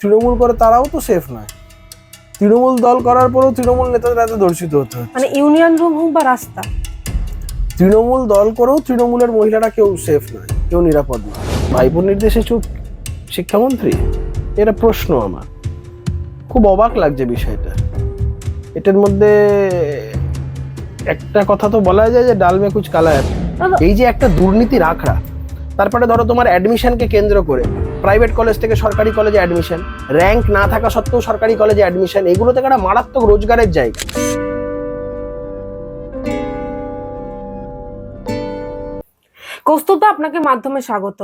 তৃণমূল করে তারাও তো সেফ নয়। তৃণমূল দল করার পরেও তৃণমূল নেতাদের এত দর্শিত হতে মানে ইউনিয়ন রুম হোক বা রাস্তা। তৃণমূল দল করেও তৃণমূলের মহিলারা কেউ সেফ নয় কেউ নিরাপদ নয়। ভাইপোর নির্দেশে চুপ শিক্ষামন্ত্রী? এটা প্রশ্ন আমার। খুব অবাক লাগছে বিষয়টা। এটার মধ্যে একটা কথা তো বলা যায় যে ডাল মে কুচ কালা এই যে একটা দুর্নীতির আখড়া তারপরে ধরো তোমার অ্যাডমিশনকে কেন্দ্র করে প্রাইভেট কলেজ থেকে সরকারি কলেজে অ্যাডমিশন র্যাঙ্ক না থাকা সত্ত্বেও সরকারি কলেজে অ্যাডমিশন এগুলো থেকে একটা মারাত্মক রোজগারের জায়গা। কৌস্তুভদা আপনাকে মাধ্যমে স্বাগত।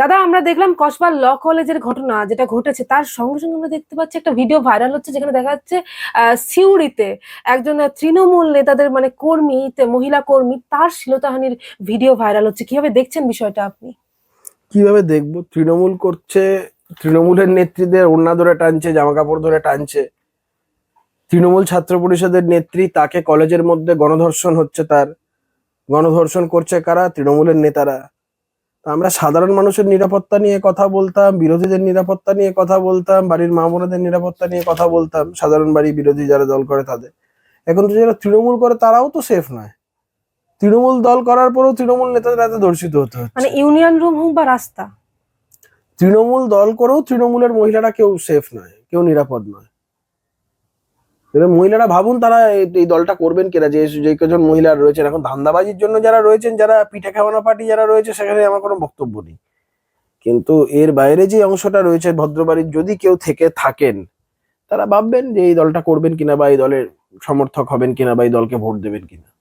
দাদা আমরা দেখলাম কসবা ল কলেজের ঘটনা যেটা ঘটেছে তার সঙ্গে সঙ্গে আমরা দেখতে পাচ্ছি একটা ভিডিও ভাইরাল হচ্ছে যেখানে দেখা যাচ্ছে সিউড়িতে একজন তৃণমূল নেতাদের মানে কর্মী মহিলা কর্মী তার শ্লীলতাহানির ভিডিও ভাইরাল হচ্ছে। কীভাবে দেখছেন বিষয়টা আপনি? কীভাবে দেখব? তৃণমূল করছে, তৃণমূলের নেত্রীদের ওড়না ধরে টানছে জামা কাপড় ধরে টানছে। তৃণমূল ছাত্র পরিষদের নেত্রী তাকে কলেজের মধ্যে গণধর্ষণ হচ্ছে তার। গণধর্ষণ করছে কারা? তৃণমূলের নেতারা। আমরা সাধারণ মানুষের নিরাপত্তা নিয়ে কথা বলতাম, বিরোধীদের নিরাপত্তা নিয়ে কথা বলতাম, বাড়ির মা বোনেদের নিরাপত্তা নিয়ে কথা বলতাম, সাধারণ বাড়ি বিরোধী যারা দল করে তাদের। এখন তো যারা তৃণমূল করে তারাও তো সেফ নয়। তৃণমূল দল করার পরও তৃণমূল নেতাদের এত দর্শিত হতে হচ্ছে। মানে ইউনিয়ন রুম হোক বা রাস্তা। তৃণমূল দল করেও তৃণমূলের মহিলারা কেউ সেফ নয় কেউ নিরাপদ নয়। এবার মহিলারা ভাবুন তারা এই- এই দলটা করবেন কিনা যে যে কজন মহিলা রয়েছেন। এখন ধান্দাবাজির জন্য যারা রয়েছেন যারা পিঠে খাওয়ানো পার্টি যারা রয়েছে সেখানে আমার কোনো বক্তব্য নেই। কিন্তু এর বাইরে যে অংশটা রয়েছে ভদ্রবাড়ির যদি কেউ থেকে থাকেন তারা ভাববেন যে এই দলটা করবেন কিনা বা এই দলের সমর্থক হবেন কিনা বা এই দলকে ভোট দেবেন কিনা।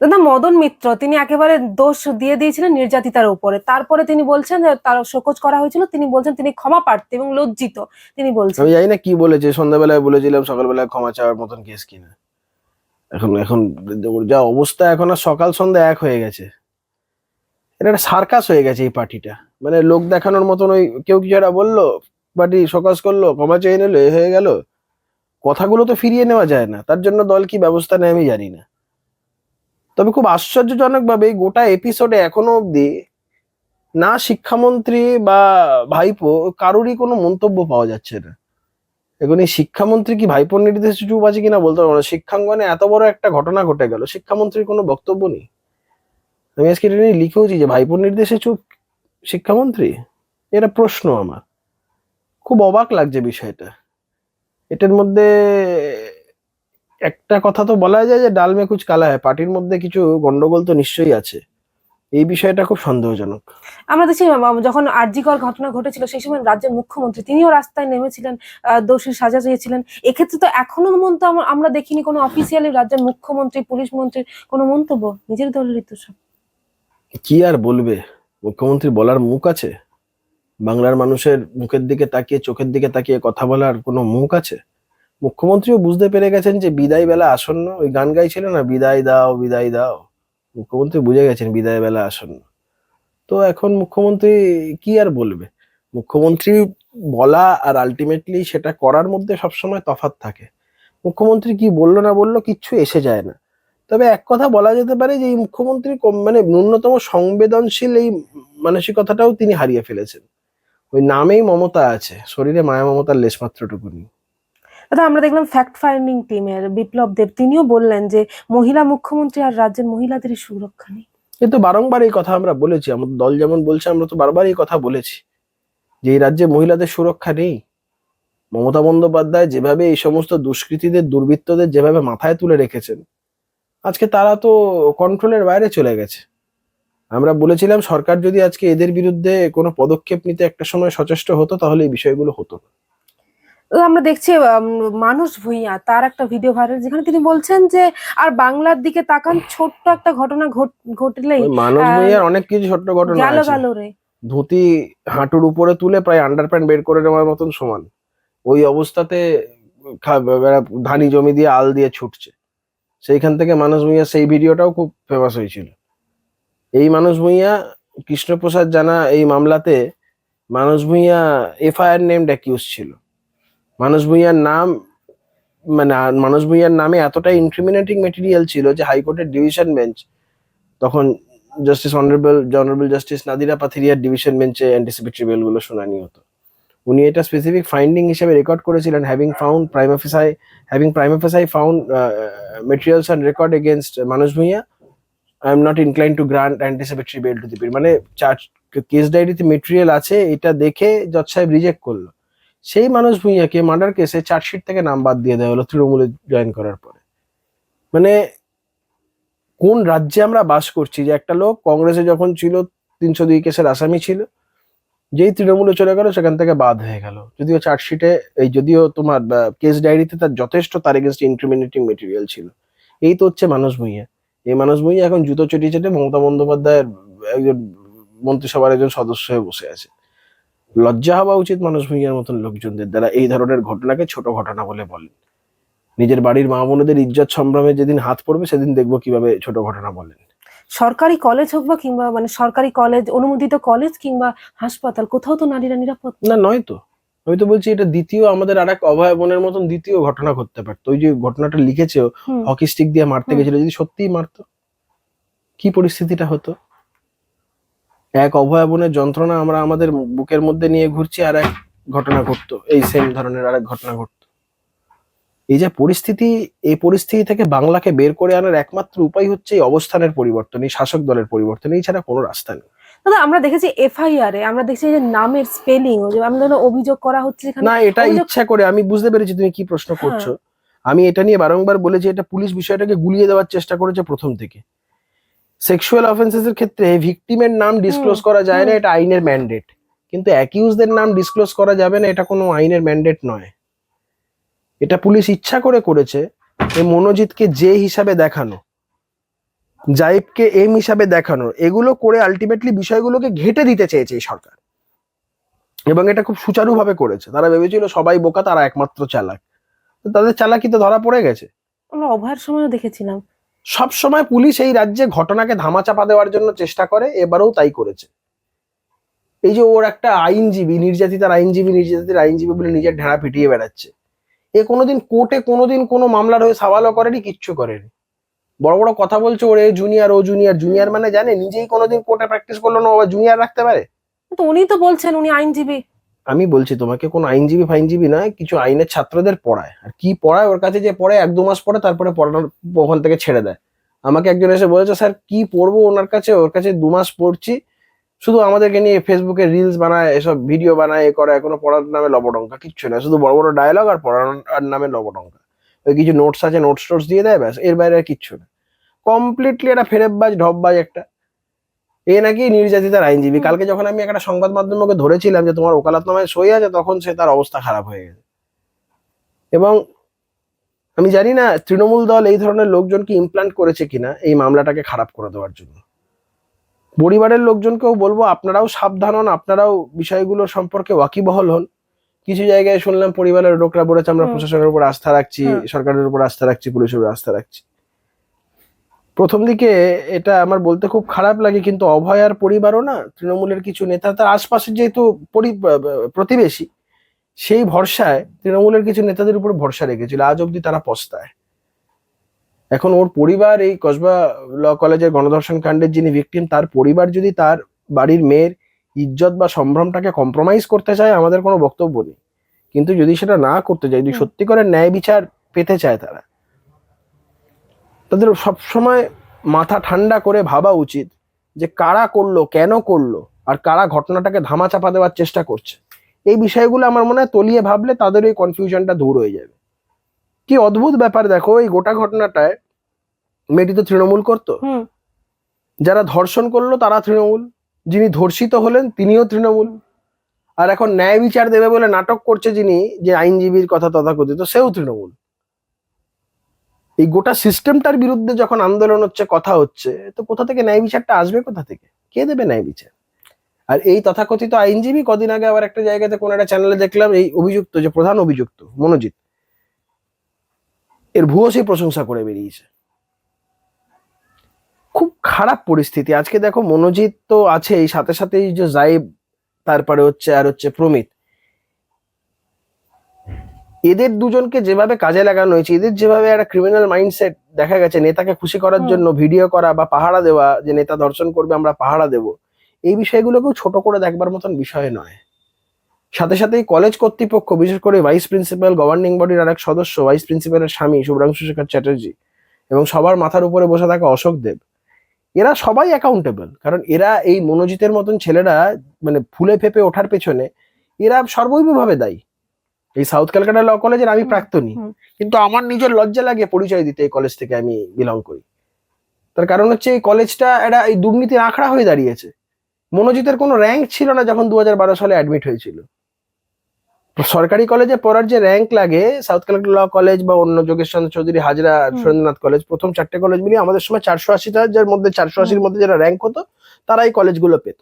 দাদা মদন মিত্র, তিনি একেবারে দোষ দিয়ে দিয়েছিলেন নির্যাতিতার উপরে। তারপরে তিনি বলছেন যে তার শোকজ করা হয়েছিল, তিনি বলছেন তিনি ক্ষমা প্রার্থী এবং লজ্জিত, তিনি বলছেন। আমি জানি না কি বলেছে, সন্ধ্যাবেলায় বলেছিলাম, সকালবেলায় ক্ষমা চাওয়ার মতন কেস কিনা। এখন এখন যা অবস্থা এখন আর সকাল সন্ধ্যা এক হয়ে গেছে। এটা একটা সার্কাস হয়ে গেছে এই পার্টিটা। মানে লোক দেখানোর মতন ওই কেউ কিছু একটা বলল, পার্টি সকাস করল, ক্ষমা চেয়ে নিলো, এ হয়ে গেল। কথাগুলো তো ফিরিয়ে নেওয়া যায় না, তার জন্য দল কি ব্যবস্থা নেয় আমি জানি না। তবে খুব আশ্চর্যজনক ভাবে গোটা এপিসোডে এখনও অবধি না শিক্ষামন্ত্রী বা ভাইপো কারোরই কোনো মন্তব্য পাওয়া যাচ্ছে না। এখন এই শিক্ষামন্ত্রী কি ভাইপোর নির্দেশে চুপ আছে কিনা বলতে পারব না। শিক্ষাঙ্গনে এত বড় একটা ঘটনা ঘটে গেল, শিক্ষামন্ত্রীর কোনো বক্তব্য নেই। আমি আজকে এটা নিয়ে লিখেওছি যে ভাইপোর নির্দেশে চুপ শিক্ষামন্ত্রী? এটা প্রশ্ন আমার। খুব অবাক লাগছে বিষয়টা। এটার মধ্যে একটা কথা তো বলা যায় যে ডাল মে কুচ কালা হয়। পার্টির মধ্যে কিছু গন্ডগোল তো নিশ্চয়ই আছে। এই বিষয়টা খুব সন্দেহজনক। আমরা দেখছি যখন আরজিকর ঘটনা ঘটেছিল সেই সময় রাজ্যের মুখ্যমন্ত্রী তিনিও রাস্তায় নেমেছিলেন দোষীর সাজা চেয়েছিলেন। এক্ষেত্রে তো এখনও মন্ত আমরা দেখিনি কোনো অফিসিয়ালি রাজ্যের মুখ্যমন্ত্রী পুলিশ মন্ত্রীর কোনো মন্তব্য? নিজের দলের তো সব। কি আর বলবে? মুখ্যমন্ত্রী বলার মুখ আছে? বাংলার মানুষের মুখের দিকে তাকিয়ে চোখের দিকে তাকিয়ে কথা বলার কোনো মুখ আছে? মুখ্যমন্ত্রীও বুঝতে পেরে গেছেন যে বিদায় বেলা আসন্ন ওই গান গাইছিল না, বিদায় দাও বিদায় দাও। মুখ্যমন্ত্রী বুঝে গেছেন বিদায় বেলা আসন্ন। তো এখন মুখ্যমন্ত্রী কি আর বলবে? মুখ্যমন্ত্রী বলা আর আলটিমেটলি সেটা করার মধ্যে সবসময় তফাৎ থাকে। মুখ্যমন্ত্রী কি বলল না বলল কিচ্ছু এসে যায় না। তবে এক কথা বলা যেতে পারে যে এই মুখ্যমন্ত্রী মানে ন্যূনতম সংবেদনশীল এই মানসিকতাটাও তিনি হারিয়ে ফেলেছেন। ওই নামেই মমতা আছে, শরীরে মায়া মমতার লেশমাত্রটুকু নেই। দাদা আমরা দেখলাম ফ্যাক্ট ফাইন্ডিং টিমের বিপ্লব দেব, তিনিও বললেন যে মহিলা মুখ্যমন্ত্রী আর রাজ্যের মহিলাদেরই সুরক্ষা নেই। কিন্তু বারংবার এই কথা আমরা বলেছি আমাদের দল যেমন বলছে, আমরা তো বারবার এই কথা বলেছি যে এই রাজ্যে মহিলাদের সুরক্ষা নেই। মমতা বন্দ্যোপাধ্যায় যেভাবে এই সমস্ত দুষ্কৃতীদের, দুর্বৃত্তদের যেভাবে মাথায় তুলে রেখেছেন, আজকে তারা তো কন্ট্রোলের বাইরে চলে গেছে। আমরা বলেছিলাম সরকার যদি আজকে এদের বিরুদ্ধে কোনো পদক্ষেপ নিতে একটা সময় সচেষ্ট হতো, তাহলে এই বিষয়গুলো হতো না। আমরা দেখছি মানুষ ভুইয়া। তার একটা ভিডিও ভাইরাল যেখানে তিনি বলছেন যে আর বাংলার দিকে তাকান ছোট্ট একটা ঘটনা ঘট- ঘটলেই মানব ভূঁইয়ার অনেক কিছু ছোট্ট ঘটনা গেল গেল রে। ধুতি হাঁটুর উপরে তুলে প্রায় আন্ডার প্যান্ট বের করে নেওয়ার মতন সমান। ওই অবস্থাতে ধানি জমি দিয়ে আল দিয়ে ছুটছে। সেইখান থেকে মানুষ ভূঁইয়া সেই ভিডিওটাও খুব ফেমাস হয়েছিল। এই মানুষ ভূঁইয়া কৃষ্ণপ্রসাদ জানা এই মামলাতে মানুষ ভূঁইয়া এফআইআর নেমড অ্যাকিউজ ছিল। মানুষ ভূঁইয়ার নাম মানে মানুষ ভূঁইয়ার নামে এতটাই ইনক্রিমিনেটিং মেটেরিয়াল ছিল যে হাইকোর্টের ডিভিশন বেঞ্চ তখন justice honourable honourable justice Nadira পাথিরিয়ার division বেঞ্চে অ্যান্টিসিপেটরি বেলগুলো শুনানি হতো। উনি এটা স্পেসিফিক ফাইন্ডিং হিসেবে রেকর্ড করেছিলেন having found prima facie having prima facie found materials and record against মানুষ Bhuiyan I am not incline to grant anticipatory bail to the পির মানে চার্জ কেস ডায়েরিতে মেটেরিয়াল আছে, এটা দেখে জজ সাহেব রিজেক্ট করল। সেই মানুষ ভুঁইয়াকে মার্ডার কেসে চার্জশিট থেকে নাম বাদ দিয়ে দেওয়া হলো তৃণমূলে জয়েন করার পরে। মানে কোন রাজ্যে আমরা বাস করছি? যে একটা লোক কংগ্রেসে যখন ছিল, তিনশো দুই কেসের আসামি ছিল, যেই তৃণমূলে চলে গেল, সেখান থেকে বাদ হয়ে গেল। যদিও চার্জশিটে এই যদিও তোমার কেস ডায়েরিতে তার যথেষ্ট, তার এগেনস্ট ইনক্রিমিনেটিং মেটেরিয়াল ছিল। এই তো হচ্ছে মানুষ ভুঁইয়া। এই মানুষ ভুঁইয়া এখন জুতো চটিয়ে চেটে মমতা বন্দ্যোপাধ্যায়ের, একজন মন্ত্রিসভার একজন সদস্য হয়ে বসে আছে। লজ্জা হওয়া উচিত মানুষ ভুঁইয়ার মতন লোকজনদের দ্বারা এই ধরনের ঘটনাকে ছোট ঘটনা বলে বলেন। নিজের বাড়ির মা বোনদের ইজ্জত সম্ভ্রমে যেদিন হাত পড়বে সেদিন দেখব কীভাবে ছোট ঘটনা বলেন। সরকারি কলেজ হোক বা কিংবা মানে সরকারি কলেজ অনুমোদিত কলেজ কিংবা হাসপাতাল কোথাও তো নারীরা নিরাপদ। না নয় তো। আমি তো বলছি এটা দ্বিতীয় আমাদের আর এক অভয়াবনের মতন দ্বিতীয় ঘটনা ঘটতে পারতো। ওই যে ঘটনাটা লিখেছে। হকি স্টিক দিয়ে মারতে। গেছিল যদি সত্যিই মারতো কি পরিস্থিতিটা হতো? এক অভয়াবনের যন্ত্রণা আমরা আমাদের বুকের মধ্যে নিয়ে ঘুরছি আর এক ঘটনা ঘটতো। এই সেম ধরনের আরেক ঘটনা ঘটতো। এই যে পরিস্থিতি এই পরিস্থিতি থেকে বাংলাকে বের করে আনার একমাত্র উপায় হচ্ছে এই অবস্থানের পরিবর্তন এই শাসক দলের পরিবর্তন। এই ছাড়া কোনো রাস্তা নেই। দাদা আমরা দেখেছি এফআইআর এ আমরা দেখছি যে নামের স্পেলিং যে আমরা অভিযোগ করা হচ্ছে না এটা ইচ্ছা করে আমি বুঝতে পেরেছি তুমি কি প্রশ্ন করছ। আমি এটা নিয়ে বারংবার বলেছি এটা পুলিশ বিষয়টাকে গুলিয়ে দেওয়ার চেষ্টা করেছে প্রথম থেকে। সেক্সুয়াল অফেন্সেস এর ক্ষেত্রে ভিকটিমের নাম ডিসক্লোজ করা যায় না এটা আইনের ম্যান্ডেট কিন্তু অ্যাকিউজদের নাম ডিসক্লোজ করা যাবে না এটা কোনো আইনের ম্যান্ডেট নয়। এটা পুলিশ ইচ্ছা করে করেছে এই মনোজিৎকে যে হিসাবে দেখানো জাইবকে এম হিসাবে দেখানো এগুলো করে আলটিমেটলি বিষয়গুলোকে ঘেটে দিতে চেয়েছে এই সরকার। এবং এটা খুব সুচারুভাবে করেছে। তারা ভেবেছিল সবাই বোকা তারা একমাত্র চালাক। তাদের চালাকি তো ধরা পড়ে গেছে। আমরা অভয়ের সময়ও দেখেছিলাম। সব সময় পুলিশ এই রাজ্যে ঘটনাকে ধামাচাপা দেওয়ার জন্য চেষ্টা করে, এবারেও তাই করেছে। এই যে ওর একটা আইনজীবী, নির্যাতিতার আইনজীবী নির্যাতিতার আইনজীবী বলে নিজের ঢেড়া পিটিয়ে বেড়াচ্ছে। এ কোনোদিন কোর্টে কোনোদিন কোনো মামলার হয়ে সওয়ালও করেনি, কিচ্ছু করেনি। বড় বড় কথা বলছে ওরে জুনিয়র, ও জুনিয়র জুনিয়র মানে জানে, নিজেই কোনোদিন কোর্টে প্র্যাকটিস করল না ও জুনিয়র রাখতে পারে? তো উনি তো বলছেন উনি আইনজীবী। আমি বলছি তোমাকে কোন আইনজীবী ফাইনজীবী নয় কিছু আইনের ছাত্রদের পড়ায়। আর কি পড়ায়? ওর কাছে যে পড়ে, এক দু মাস পরে তারপরে পড়ানোর ওখান থেকে ছেড়ে দেয়। আমাকে একজন এসে বলেছে, স্যার, কি পড়ব ওনার কাছে? ওর কাছে দু মাস পড়ছি। শুধু আমাদেরকে নিয়ে ফেসবুকে রিলস বানায়, এসব ভিডিও বানায়, এ করে কোনো পড়ার নামে লবডঙ্কা, কিচ্ছু না। শুধু বড় বড় ডায়লগ আর পড়ানোর নামে লবডঙ্কা। ওই কিছু নোটস আছে নোটস টোটস দিয়ে দেয়, ব্যাস। এর বাইরে আর কিচ্ছু না। কমপ্লিটলি একটা ফেরেববাজ ঢপবাজ একটা। এ নাকি নির্যাতিতার আইনজীবী। কালকে যখন আমি একটা সংবাদ মাধ্যমকে ধরেছিলাম যে তোমার ওকালাতনামায় সই আছে তখন সে তার অবস্থা খারাপ হয়ে গেছে। এবং আমি জানি না তৃণমূল দল এই ধরনের লোকজনকে ইমপ্লান্ট করেছে কিনা এই মামলাটাকে খারাপ করে দেওয়ার জন্য। পরিবারের লোকজনকেও বলব আপনারাও সাবধান হন আপনারাও বিষয়গুলো সম্পর্কে ওয়াকিবহল হন। কিছু জায়গায় শুনলাম পরিবারের লোকরা বলেছে আমরা প্রশাসনের উপর আস্থা রাখছি সরকারের উপর আস্থা রাখছি পুলিশের উপর আস্থা রাখছি। প্রথম দিকে এটা আমার বলতে খুব খারাপ লাগে কিন্তু অভয় আর পরিবারও না তৃণমূলের কিছু নেতা তার আশপাশের যেহেতু পরি- প্রতিবেশী সেই ভরসায় তৃণমূলের কিছু নেতাদের উপর ভরসা রেখেছিল আজ অব্দি তারা পস্তায়। এখন ওর পরিবার এই কসবা ল কলেজের গণধর্ষণ কাণ্ডের যিনি ভিকটিম তার পরিবার যদি তার বাড়ির মেয়ের ইজ্জত বা সম্ভ্রমটাকে কম্প্রোমাইজ করতে চায় আমাদের কোনো বক্তব্য নেই। কিন্তু যদি সেটা না করতে চায় যদি সত্যি করে ন্যায় বিচার পেতে চায় তারা তাদের সবসময় মাথা ঠান্ডা করে ভাবা উচিত যে কারা করল কেন করল আর কারা ঘটনাটাকে ধামাচাপা দেওয়ার চেষ্টা করছে। এই বিষয়গুলো আমার মনে হয় তলিয়ে ভাবলে তাদের ওই কনফিউশনটা দূর হয়ে যাবে। কি অদ্ভুত ব্যাপার দেখো এই গোটা ঘটনাটায় মেয়েটি তো তৃণমূল করতো। যারা ধর্ষণ করল তারা তৃণমূল যিনি ধর্ষিত হলেন তিনিও তৃণমূল। আর এখন ন্যায় বিচার দেবে বলে নাটক করছে যিনি যে আইনজীবীর কথা তথাকথিত সেও তৃণমূল। এই গোটা সিস্টেমটার বিরুদ্ধে যখন আন্দোলন হচ্ছে, কথা হচ্ছে, তো কোথা থেকে ন্যায় বিচারটা আসবে, কোথা থেকে? কে দেবে ন্যায় বিচার? আর এই তথাকথিত আইনজীবী কদিন আগে আবার একটা জায়গাতে কোন একটা চ্যানেলে দেখলাম, এই অভিযুক্ত, যে প্রধান অভিযুক্ত, মনোজিৎ, এর ভূয়সী প্রশংসা করে বেরিয়েছে। খুব খারাপ পরিস্থিতি। আজকে দেখো মনোজিৎ তো আছে, এই সাথে সাথে যে জাইব তারপরে হচ্ছে আর হচ্ছে প্রমিত। এদের দুজনকে যেভাবে কাজে লাগানো হয়েছে এদের যেভাবে একটা ক্রিমিনাল মাইন্ডসেট দেখা গেছে নেতাকে খুশি করার জন্য ভিডিও করা বা পাহারা দেওয়া যে নেতা দর্শন করবে আমরা পাহারা দেব এই বিষয়গুলোকেও ছোট করে দেখবার মতন বিষয় নয়। সাথে সাথে কলেজ কর্তৃপক্ষ বিশেষ করে ভাইস প্রিন্সিপাল গভর্নিং বডির আরেক সদস্য ভাইস প্রিন্সিপালের স্বামী শুভ্রাংশু শেখর চ্যাটার্জি এবং সবার মাথার উপরে বসে থাকা অশোক দেব এরা সবাই অ্যাকাউন্টেবল কারণ এরা এই মনোজিতের মতন ছেলেরা মানে ফুলে ফেপে ওঠার পেছনে এরা সর্বৈবভাবে দায়ী। এই সাউথ ক্যালকাটা ল কলেজের আমি প্রাক্তনী। কিন্তু আমার নিজের লজ্জা লাগে পরিচয় দিতে এই কলেজ থেকে আমি বিলং করি। তার কারণ হচ্ছে এই কলেজটা একটা এই দুর্নীতির আখড়া হয়ে দাঁড়িয়েছে। মনোজিতের কোনো র্যাঙ্ক ছিল না যখন দু হাজার বারো সালে অ্যাডমিট হয়েছিল। সরকারি কলেজে পড়ার যে র্যাঙ্ক লাগে সাউথ ক্যালকাটা ল কলেজ বা অন্য যোগেশ চন্দ্র চৌধুরী হাজরা। সুরেন্দ্রনাথ কলেজ প্রথম চারটে কলেজ মিলিয়ে আমাদের সময় চারশো আশিটা যার মধ্যে চারশো আশির মধ্যে যারা র্যাঙ্ক হতো তারা এই কলেজগুলো পেত।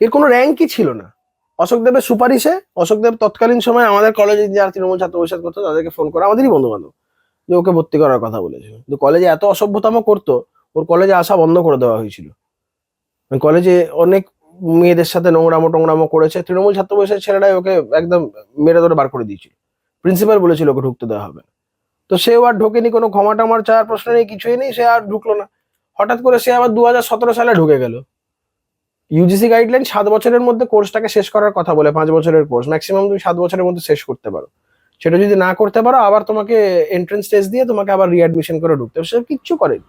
এর কোনো র্যাঙ্কই ছিল না। অশোক দেবের সুপারিশে, অশোক দেব তৎকালীন সময় আমাদের কলেজে যারা তৃণমূল ছাত্র পরিষদ করতো, তাদেরকে ফোন করে, আমাদেরই বন্ধু বান্ধব যে ওকে ভর্তি করার কথা বলেছিল। কিন্তু কলেজে এত অসভ্যতাম করতো, ওর কলেজে আসা বন্ধ করে দেওয়া হয়েছিল। কলেজে অনেক মেয়েদের সাথে নোংরামো টোংরামো করেছে, তৃণমূল ছাত্র পরিষদের ছেলেরাই ওকে একদম মেরে ধরে বার করে দিয়েছিল। প্রিন্সিপাল বলেছিল ওকে ঢুকতে দেওয়া হবে। তো সেও আর ঢোকেনি, কোনো ক্ষমা টমার চাওয়ার প্রশ্ন নেই, কিছুই নেই, সে আর ঢুকলো না। হঠাৎ করে সে আবার দু হাজার সতেরো সালে ঢুকে গেল। ইউজিসি গাইডলাইন সাত বছরের মধ্যে কোর্সটাকে শেষ করার কথা বলে, পাঁচ বছরের কোর্স ম্যাক্সিমাম তুমি সাত বছরের মধ্যে শেষ করতে পারো। সেটা যদি না করতে পারো, আবার তোমাকে এন্ট্রেন্স টেস্ট দিয়ে তোমাকে আবার রিঅ্যাডমিশন করে ঢুকতে হবে। সে কিচ্ছু করেনি।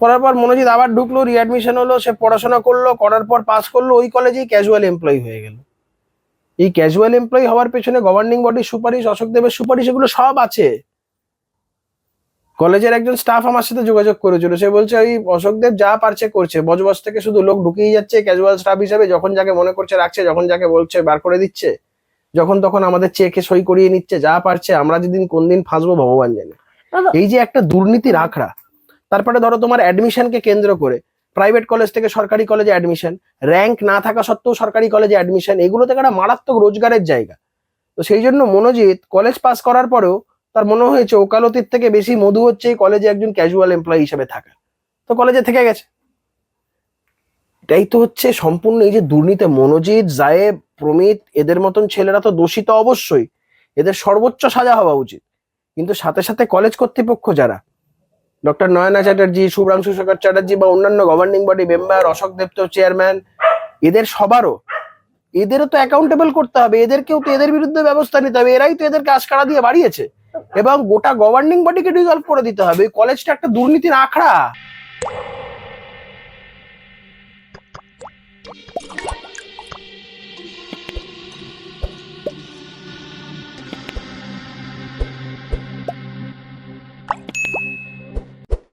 করার পর মনোজিৎ আবার ঢুকলো রিঅ্যাডমিশন হলো, সে পড়াশোনা করল, করার পর পাস করল, ওই কলেজেই ক্যাজুয়াল এমপ্লয়ি হয়ে গেল। এই ক্যাজুয়াল এমপ্লয়ি হওয়ার পেছনে গভর্নিং বডির সুপারিশ, অশোক দেবের সুপারিশ, এগুলো সব আছে। কলেজের একজন স্টাফ আমার সাথে যোগাযোগ করেছিল। সে বলছে ওই অশোক দেব যা পারছে করছে। বজবজ থেকে শুধু লোক ঢুকিয়ে যাচ্ছে ক্যাজুয়াল স্টাফ হিসেবে যখন যাকে মনে করছে রাখছে যখন যাকে বলছে বার করে দিচ্ছে যখন তখন আমাদের চেকে সই করিয়ে নিচ্ছে যা পারছে আমরা যেদিন কোন দিন ফাঁসবো ভগবান জানে। এই যে একটা দুর্নীতির আখড়া তারপরে ধরো তোমার অ্যাডমিশনকে কেন্দ্র করে প্রাইভেট কলেজ থেকে সরকারি কলেজে অ্যাডমিশন র্যাঙ্ক না থাকা সত্ত্বেও সরকারি কলেজে অ্যাডমিশন এগুলো থেকে একটা মারাত্মক রোজগারের জায়গা। তো সেই জন্য মনোজিৎ কলেজ পাস করার পরেও তার মনে হয়েছে ওকালতির থেকে বেশি মধু হচ্ছে এই কলেজে একজন ক্যাজুয়াল এমপ্লয়ি হিসেবে থাকা। তো কলেজে থেকে গেছে। এটাই তো হচ্ছে সম্পূর্ণ এই যে দুর্নীতি, মনোজিৎ, জায়েব, প্রমিত, এদের মতন ছেলেরা তো দোষিত অবশ্যই। এদের সর্বোচ্চ সাজা হওয়া উচিত। কিন্তু সাথে সাথে কলেজ কর্তৃপক্ষ যারা ডক্টর নয়না চ্যাটার্জি শুভ্রাংশু শেখর চ্যাটার্জি বা অন্যান্য গভর্নিং বডি মেম্বার অশোক দেবত চেয়ারম্যান এদের সবারও, এদেরও তো অ্যাকাউন্টেবল করতে হবে। এদেরকেও তো এদের বিরুদ্ধে ব্যবস্থা নিতে হবে। এরাই তো এদেরকে আশকারা দিয়ে বাড়িয়েছে। এবং গোটা গভর্নিং বডিকে রিজলভ করে দিতে হবে। এই কলেজটা একটা দুর্নীতির আখড়া।